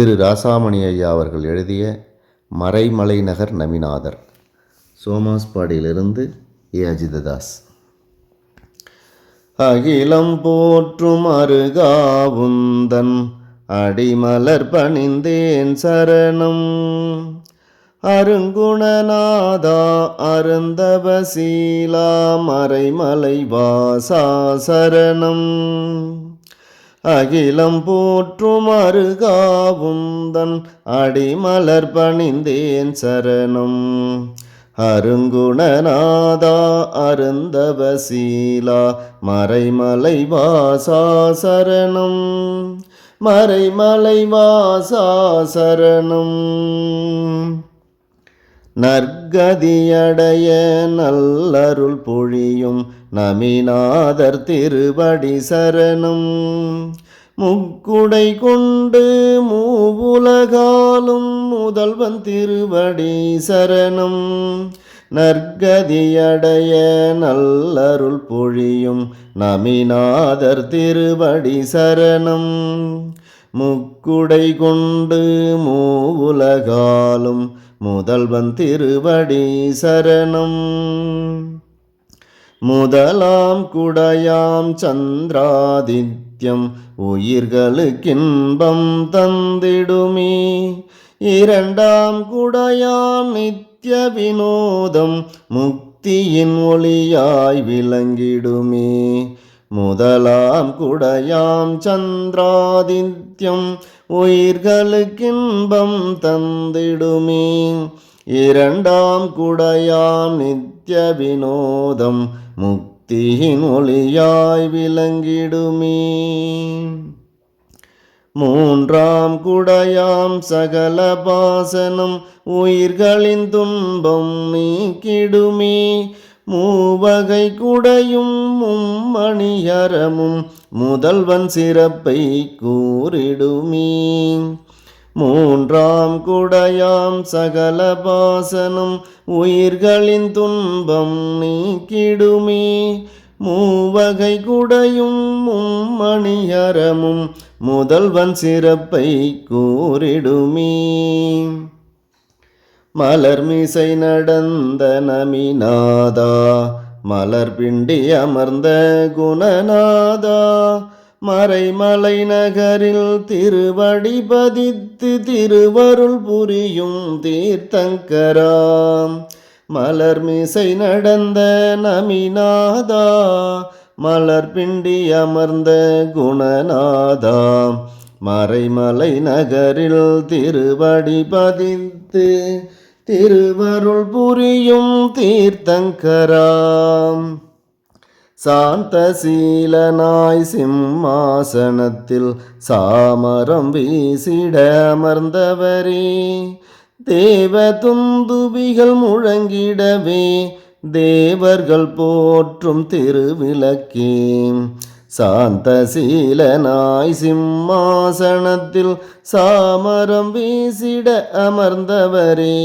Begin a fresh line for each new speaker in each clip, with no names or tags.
திரு ராசாமணி ஐயா அவர்கள் எழுதிய மறைமலை நகர் சோமாஸ்பாடியிலிருந்து ஏ. அஜிததாஸ். அகிலம் போற்றும் அருகாவுந்தன் அடிமலர் பணிந்தேன் சரணம். அருங்குணநாதா அருந்தவசீலா மறைமலை வாசா சரணம். அகிலம் போற்றுமாறு காவுந்தன் அடிமலர் பணிந்தேன் சரணம். அருங்குணநாதா அருந்தவசீலா மறைமலை வாசா சரணம். மறைமலை வாசா சரணம். நற்கதியடைய நல்லருள் பொழியும் நமிநாதர் திருவடி சரணம். முக்குடை கொண்டு மூவுலகாலும் முதல்வன் திருவடி சரணம். நற்கதியடைய நல்லருள் பொழியும் நமிநாதர் திருவடி சரணம். முக்குடை கொண்டு மூவுலகாலும் முதல்வன் திருவடி சரணம். முதலாம் குடையாம் சந்திராதித்யம் உயிர்களுக்கின்பம் தந்திடுமே. இரண்டாம் குடையாம் நித்ய வினோதம் முக்தியின் ஒளியாய் விளங்கிடுமே. முதலாம் குடையாம் சந்திராதித்யம் உயிர்களுக்கின்பம் தந்திடுமே. இரண்டாம் குடையாம் நித்ய வினோதம் முக்தியின் ஒளியாய் விளங்கிடுமே. மூன்றாம் குடையாம் சகல பாசனம் உயிர்களின் துன்பம் நீக்கிடுமே. மூவகை குடையும் மும்மணியரமும் முதல்வன் சிறப்பை கூறிடுமே. மூன்றாம் குடையாம் சகல பாசனும் உயிர்களின் துன்பம் நீக்கிடுமே. மூவகை குடையும் மும்மணியரமும் முதல்வன் சிறப்பை கூறிடுமே. மலர்மிசை நடந்த நமிநாதா மலர் பிண்டி அமர்ந்த குணநாதா மறைமலை நகரில் திருவடி பதித்து திருவருள் புரியும் தீர்த்தங்கராம் மலர்மிசை நடந்த நமிநாதா மலர் பிண்டி அமர்ந்த குணநாதா மறைமலை நகரில் திருவடி பதித்து திருவருள் புரியும் தீர்த்தங்கராம். சாந்தசீலனாய் சிம்மாசனத்தில் சாமரம் வீசிட அமர்ந்தவரே தேவ துந்துபிகள் முழங்கிடவே தேவர்கள் போற்றும் திருவிளக்கே. சாந்தசீலனாய் சிம்மாசனத்தில் சாமரம் வீசிட அமர்ந்தவரே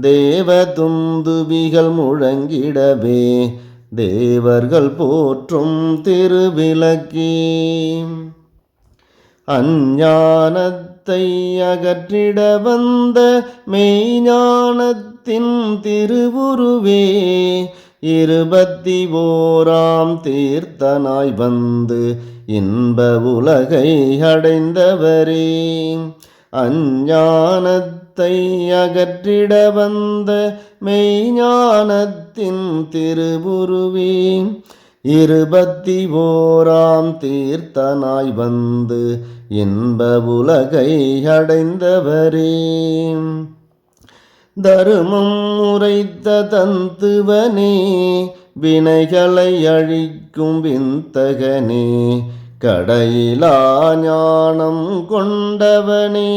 தேவ துந்துபிகள் முழங்கிடவே தேவர்கள் போற்றும் திருவிளக்கே. அஞ்ஞானத்தை அகற்றிட வந்த மெய்ஞானத்தின் திருவுருவே இருபத்தி ஓராம் தீர்த்தனாய் வந்து இன்ப உலகை அடைந்தவரே. அஞ்ஞானத்தை அகற்றிட வந்த மெய்ஞானத்தின் திருவுருவே. இருபத்தி ஓராம் தீர்த்தனாய் வந்து இன்ப உலகை அடைந்தவரே. தருமம் உரைத்த தந்துவனே வினைகளை அழிக்கும் விந்தகனே கடையிலா ஞானம் கொண்டவனே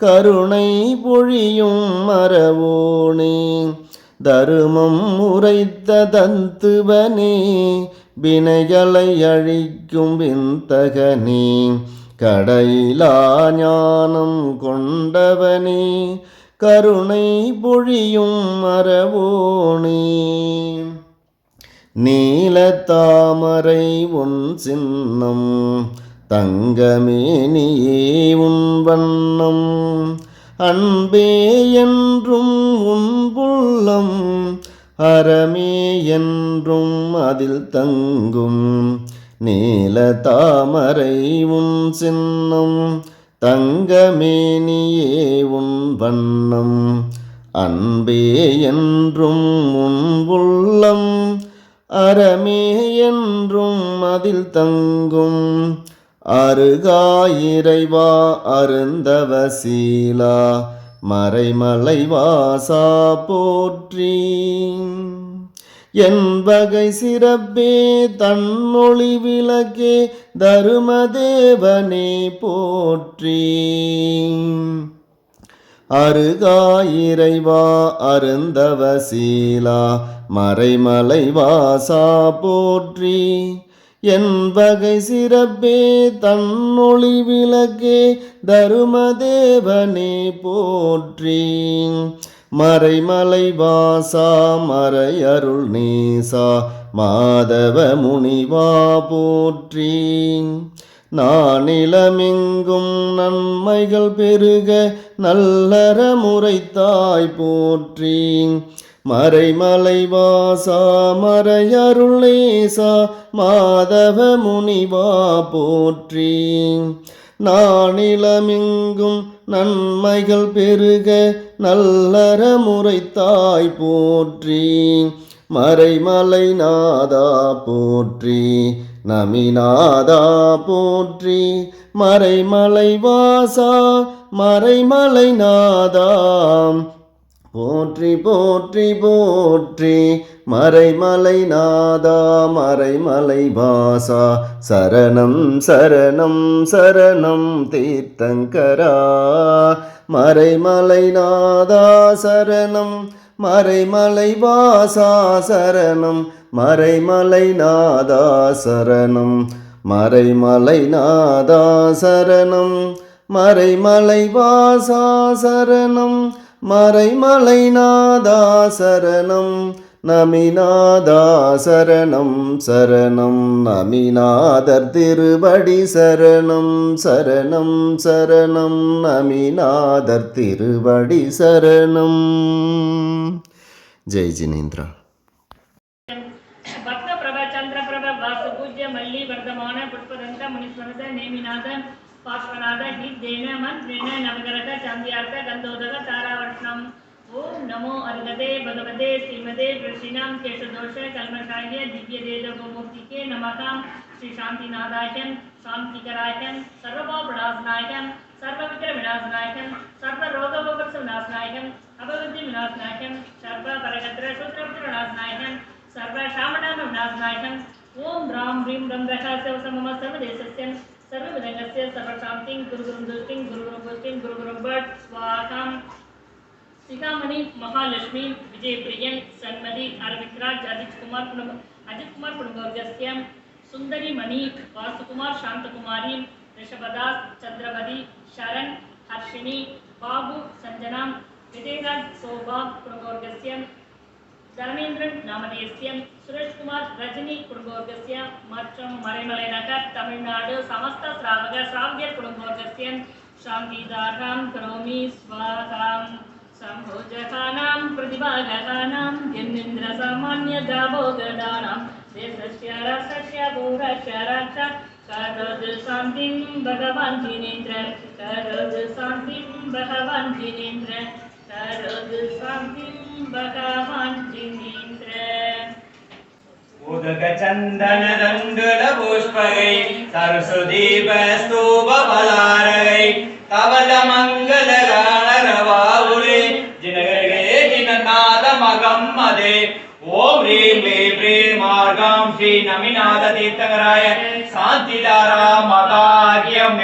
கருணை பொழியும் மரவோனே தருமம் உரைத்த தந்துவனே வினைகளை அழிக்கும் விந்தகனே கடையிலா ஞானம் கொண்டவனே கருணை பொழியும் மரவோனே நீல தாமரை உன் சின்னம் தங்கமேனியே உன் வண்ணம். அன்பே என்றும் உன் புள்ளம் அறமே என்றும் அதில் தங்கும். நீல தாமரை உன் சின்னம் தங்கமேனியே உன் வண்ணம். அன்பே என்றும் உன் அறமே என்றும் அதில் தங்கும். அருகாயிரைவா அருந்தவசீலா மறைமலை வாசா போற்றி. என் வகை சிறப்பே தன்னொளி விளக்கே தருமதேவனே போற்றி. அருகாயிரைவா அருந்தவ சீலா மறைமலை வாசா போற்றி. என் வகை சிறப்பே தன்னொளி விளக்கே தருமதேவனே போற்றி. மறைமலை வாசா மறையருள் நீசா மாதவ முனிவா போற்றி. நானிலமிங்கும் நன்மைகள் பெருக நல்லற முறைத்தாய் போற்றி. மறைமலை வாசா மறையருளேசா மாதவ முனிவா போற்றி. நானிலமிங்கும் நன்மைகள் பெருக நல்லற முறைத்தாய் போற்றி. மறைமலை நாதா போற்றி. நமிநாதா போற்றி மறைமலை வாசா மறைமலை நாதாம். போற்றி போற்றி போற்றி மறைமலை நாதா மறைமலை பாசா சரணம் சரணம் சரணம் தீர்த்தங்கரா. மறைமலை நாதா சரணம் மறைமலை வாசா சரணம் மறைமலை நாதா சரணம் மறைமலை நாதா சரணம் மறைமலை வாசா சரணம் மறைமலை நாதா சரணம் நமிநாதா சரணம் சரணம் நமிநாதர் திருவடி சரணம் சரணம் சரணம் நமிநாதர் திருவடி சரணம் ஜெய் ஜினேந்திரா
ಭಕ್ತ ಪ್ರಭ ಚಂದ್ರಪ್ರಭ ವಾಸು ಪೂಜ್ಯ ಮಲ್ಲಿ ವರ್ಧಮಾನ ಪುಷ್ಪದಂತ ಮುನಿಸ್ವರದ ನೇಮಿನಾಥ ಪಾರ್ಶ್ವನಾಥ ಹಿದ್ದೇನ ಮಂತ್ರೇಣ ನವಗ್ರಹ ಚಾಂದ್ಯಾರ್ಥ ಗಂಧೋದಕ ತಾರಾವರ್ಷಣಂ ओम नमो अर्गदे भगवते श्रीमदे ऋषिनाम केशदोष कलमशाय दिव्य देदो मुक्ति के नमकाम श्री शांतिनादायकन शांतिकरायकन विनाशनायकन विनाशनायकन विनाशनायकन अभिवृद्धि विनाशनायकन विनाशनायकन विनाशनायकन ओम राम रम रं रकास्य समम सर्वदेशस्य सर्वविदङ्गस्य स्वाहा சிந்தாமணி மகாலட்சுமி விஜயபிரியன் சண்மதி அரவிந்த்ராஜ் அஜித்குமார் குடும்ப அஜித்குமார் குடும்பவர்கஸ்ய சுந்தரி மணி வாசுகுமார் சாந்தகுமாரி ரிஷபதாஸ் சந்திரவதி ஷரண் ஹர்ஷினி பாபு சஞ்சனா விஜயராஜ் சோபா குடும்பவர்கஸ்ய தர்மேந்திரன் நாமதேசியம் சுரேஷ்குமார் ரஜினி குடும்பவர்கஸ்ய மற்றும் மறைமலை நகர் தமிழ்நாடு சமஸ்த ஸ்ராவக ஸ்ராவியர் குடும்பவர்கஸ்ய சாந்திதாராம் கரோமி ஸ்வாகாம் नां प्रतिभागतानां देशस्य रसस्य करोतु शान्तिं भगवान् जिनेन्द्र करोतु शान्तिं भगवान् जिनेन्द्र करोतु शान्तिं भगवान् जिनेन्द्र
उदकचन्दनदण्डुलपुष्पगै सोमबलारयै कवलमङ्गलगा ஓம் ஹ்ரீம் ஹ்ரீம் ஹ்ரீம் மார்காம் ஸ்ரீ நமிநாத தீர்த்தங்கராய சாந்திதாரா மகாகியம்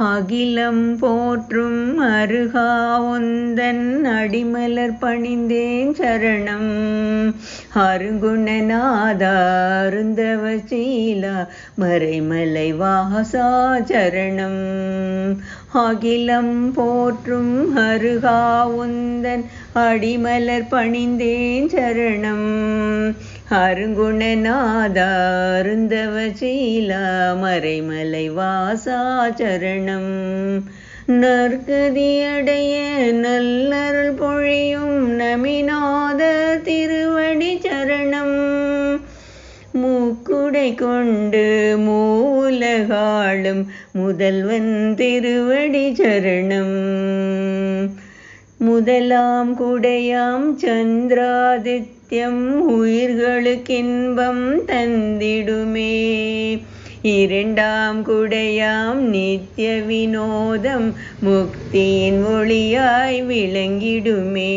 அகிலம் போற்றும் அருகா ஒந்தன் அடிமலர் பணிந்தேன் சரணம். அருங்குணநாதா அருந்தவசீலா மறைமலை வாசா சரணம். அகிலம் போற்றும் அருகா உந்தன் அடிமலர் பணிந்தேன் சரணம். அருங்குணநாதா அருந்தவ சீலா மறைமலை வாசா சரணம். நற்கதியடைய நல்லருள் பொழியும் நமிநாத திரு கொண்டு மூலகாளும் முதல்வன் திருவடி சரணம். முதலாம் குடையாம் சந்திராதித்யம் உயிர்களுக்கின்பம் தந்திடுமே. இரண்டாம் குடையாம் நித்திய வினோதம் முக்தியின் ஒளியாய் விளங்கிடுமே.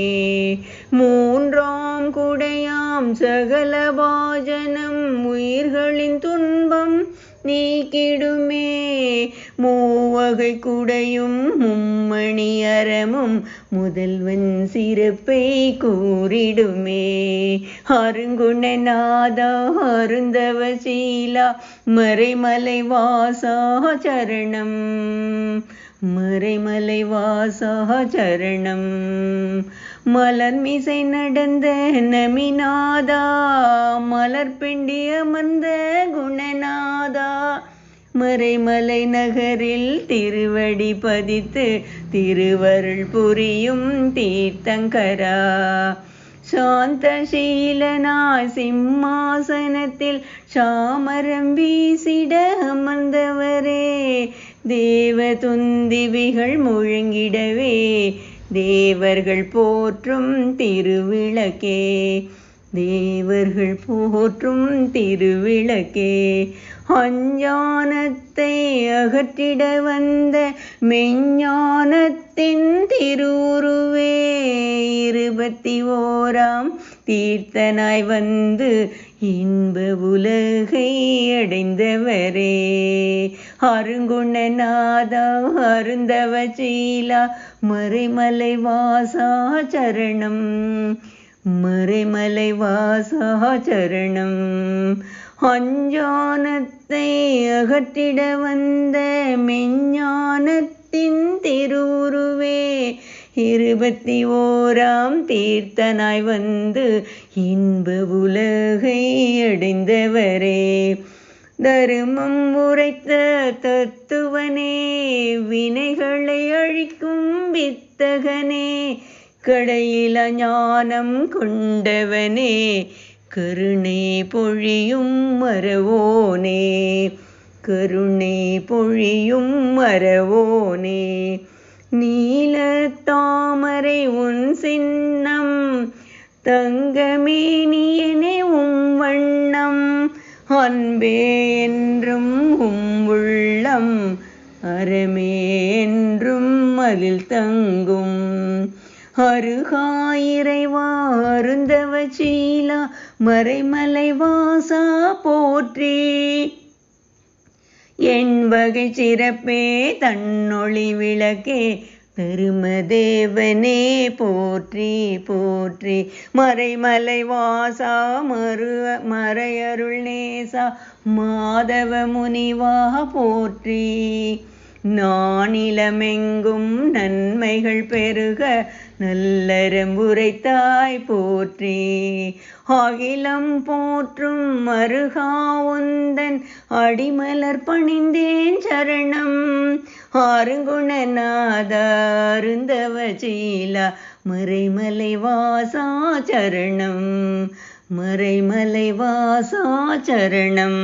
மூன்றாம் குடையாம் சகல பாஜனம் உயிர்களின் துன்பம் நீக்கிடுமே. மூவகை குடையும் மும்மணி அறமும் முதல்வன் சிறப்பை கூறிடுமே. அருங்குணநாதா அருந்தவ சீலா மறைமலை வாசா சரணம். மறைமலை வாசா சரணம். மலர்மிசை நடந்த நமிநாதா மலர் பிண்டி அமர்ந்த குணநாதா. மறைமலை நகரில் திருவடி பதித்து திருவருள் புரியும் தீர்த்தங்கரா. சாந்தசீலனாய் சிம்மாசனத்தில் சாமரம் வீசிட அமர்ந்தவரே. தேவ துந்திவிகள் முழங்கிடவே தேவர்கள் போற்றும் திருவிளக்கே தேவர்கள் போற்றும் திருவிளக்கே அஞ்ஞானத்தை அகற்றிட வந்த மெஞ்ஞானத்தின் திருவுருவே இருபத்தி ஓராம் தீர்த்தனாய் வந்து இன்ப உலகை அடைந்தவரே. அருங்குணநாதா அருந்தவ சீலா மறைமலை வாசா சரணம். மறைமலை வாசா சரணம். அஞ்ஞானத்தை அகற்றிட வந்த மெஞ்ஞானத்தின் திருவுருவே. இருபத்தி ஓராம் தீர்த்தனாய் வந்து இன்ப உலகை அடைந்தவரே. தருமம் உரைத்த தத்துவனே வினைகளை அழிக்கும் வித்தகனே கடையில ஞானம் கொண்டவனே கருணை பொழியும் மரவோனே கருணை பொழியும் மரவோனே நீ உன் சின்னம் தங்கமேனியனே உம் வண்ணம். அன்பே என்றும் உம் உள்ளம் அறமே என்றும் அதில் தங்கும். அருகாயிரைவா அருந்தவ சீலா மறைமலை வாசா போற்றி. என் வகை சிறப்பே தன்னொளி விளக்கே பெருமதேவனே போற்றி போற்றி. மறைமலை வாசா மறு மறையருள் நேசா. மாதவ முனிவா போற்றி. நானிலமெங்கும் நன்மைகள் பெருக நல்லரம்புரைத்தாய் போற்றி. அகிலம் போற்றும் மருகா உந்தன் அடிமலர் பணிந்தேன் சரணம். ஆறுங்குணநாத அருந்தவ சீலா மறைமலை வாசா சரணம் மறைமலை வாசா சரணம்.